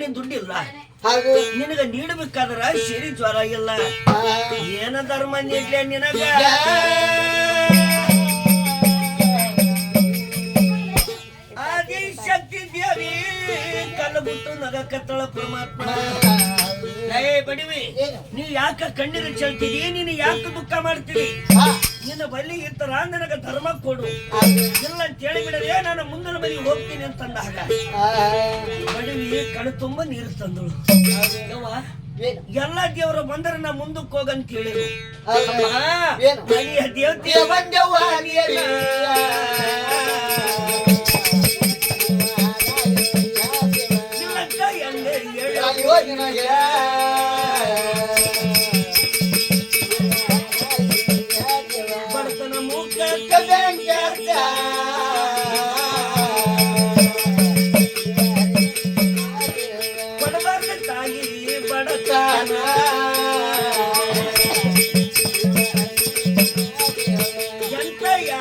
ನೀನ್ ದುಡ್ಡಿಲ್ಲ? ನಿನಗ ನೀಡಬೇಕಾದ್ರ ಶಿರಿ ಜ್ವರ ಇಲ್ಲ. ಏನ ಧರ್ಮ ನೀಡ್ಲೆ ನಿನಗ? ಆದಿ ಶಕ್ತಿ ದೇವಿ ಕಲ್ಲುಬಿಟ್ಟು ನಗಕತ್ತಳ ಪರಮಾತ್ಮ. ಏ ಬಡಿವಿ? ನೀ ಯಾಕ ಕಣ್ಣೀರು ಚೆಲ್ತಿದಿ? ನೀನು ಯಾಕೆ ದುಃಖ ಮಾಡ್ತೀವಿ ಆ, ನಿನ್ನ ಬಲ್ಲಿ ಇರ್ತಾರ ನನಗ ಧರ್ಮ ಕೊಡು. ಇಲ್ಲ ಅಂತ ಹೇಳಿ ಬಿಡದೆ ನಾನು ಮುಂದಿನ ಬಲಿ ಹೋಗ್ತೀನಿ ಅಂತಂದಾಗ ಆ, ಕಣ ಕಣ್ ತುಂಬ ನೀರು ತಂದಳು ಎಲ್ಲಾ ದೇವರು ಬಂದರೆ ನಾ ಮುಂದಕ್ಕೆ ಹೋಗಂತ? ಮನೆಯ ದೇವತೆ ನೀನು.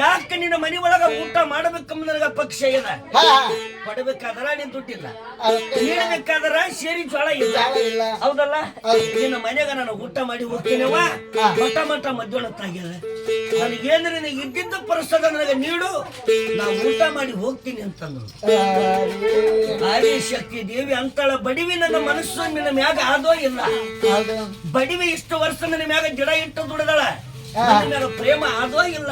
ಯಾಕೆ ನಿನ್ನ ಮನೆ ಒಳಗ ಊಟ ಮಾಡಬೇಕಂಬ ನನಗ ಪಕ್ಷ ಇದ ಪಡಬೇಕಾದ್ರ ನಿನ್ ದುಡ್ಡಿಲ್ಲ. ನೀಡಬೇಕಾದ್ರ ಸೇರಿ ಜೋಳ ಇಲ್ಲ. ಹೌದಲ್ಲ? ಹೌದು. ನಿನ್ನ ಮನೆಗ ನಾನು ಊಟ ಮಾಡಿ ಹೋಗ್ತೀನವ ಮಟ ಮಠ ಮಠ ಮಧ್ಯಾಹ್ನತ್ತಾಗ್ಯದ ನನಗೇಂದ್ರೆ ನಿನಗೆ ಇದ್ದಿದ್ದ ಪರಸದ ನನಗೆ ನೀಡು. ನಾ ಊಟ ಮಾಡಿ ಹೋಗ್ತೀನಿ ಅಂತಂದ್ರು ಆದಿ ಶಕ್ತಿ ದೇವಿ ಅಂತಳ ಬಡಿವಿ ನನ್ನ ಮನಸ್ಸು ನಿನ್ನ ಮ್ಯಾಗ ಆದೋ ಇಲ್ಲ. ಬಡಿವಿ ಇಷ್ಟು ವರ್ಷ ನನ್ನ ಮ್ಯಾಗ ಗಿಡ ಇಟ್ಟು ದುಡಿದಳ. ನನ್ನ ಪ್ರೇಮ ಆದೋ ಇಲ್ಲ.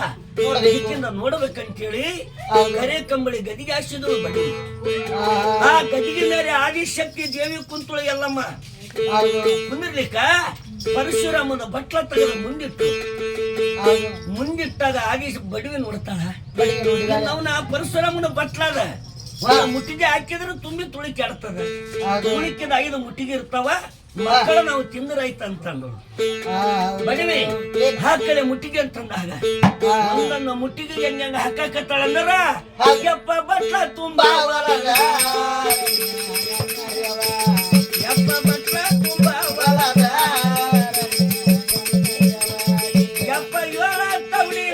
ನೋಡ್ಬೇಕಂತೇಳಿ ಹೌದು. ಕರೆ ಕಂಬಳಿ ಗದಿಗೆ ಹಾಸಿದ್ರು ಬಡಿ ಆ, ಗದಿಗೆ ಮೇಲೆ ಆದಿಶಕ್ತಿ ದೇವಿ ಕುಂತಳು ಎಲ್ಲಮ್ಮ. ಕುಂದಿರ್ಲಿಕ್ಕ? ಪರಶುರಾಮನ ಬಟ್ಲ ತೆಗೆದು ಮುಂದಿಟ್ಟು. ಮುಂದಿಟ್ಟಾಗ ಆಗಿ ಬಡವಿ ನೋಡ್ತಾಳ. ಅವನ ಪರಶುರಾಮನ ಬಟ್ಲಾದ ಮುಟ್ಟಿಗೆ ಹಾಕಿದ್ರೆ ತುಂಬಿ ತುಳಿಕೆ ಆಡ್ತದ ಹೌದು. ತುಳಿಕಿದ ಐದು ಮುಟ್ಟಿಗೆ ಇರ್ತಾವ. ಮಕ್ಕಳ ನಾವು ತಿಂದ್ರಾಯ್ತ ಅಂತಂದ್ರು. ಬಡವಿ ಹಾಕಲೆ ಮುಟ್ಟಿಗೆ ಅಂತಂದಾಗ ಒಂದೊಂದು ಮುಟ್ಟಿಗೆ ಹೆಂಗ ಹೆಂಗ ಹಾಕಾಕತ್ತಾಳ ಅಂದ್ರ ಹೌದು. ಯಪ್ಪ ಬಟ್ಲ ತುಂಬಾ ಬಾವಲಗ. ಯಪ್ಪ ಬಟ್ಲ ತುಂಬಾ ಬಾವಲಗ. ಯಪ್ಪ ಏಳ ತವಳಿ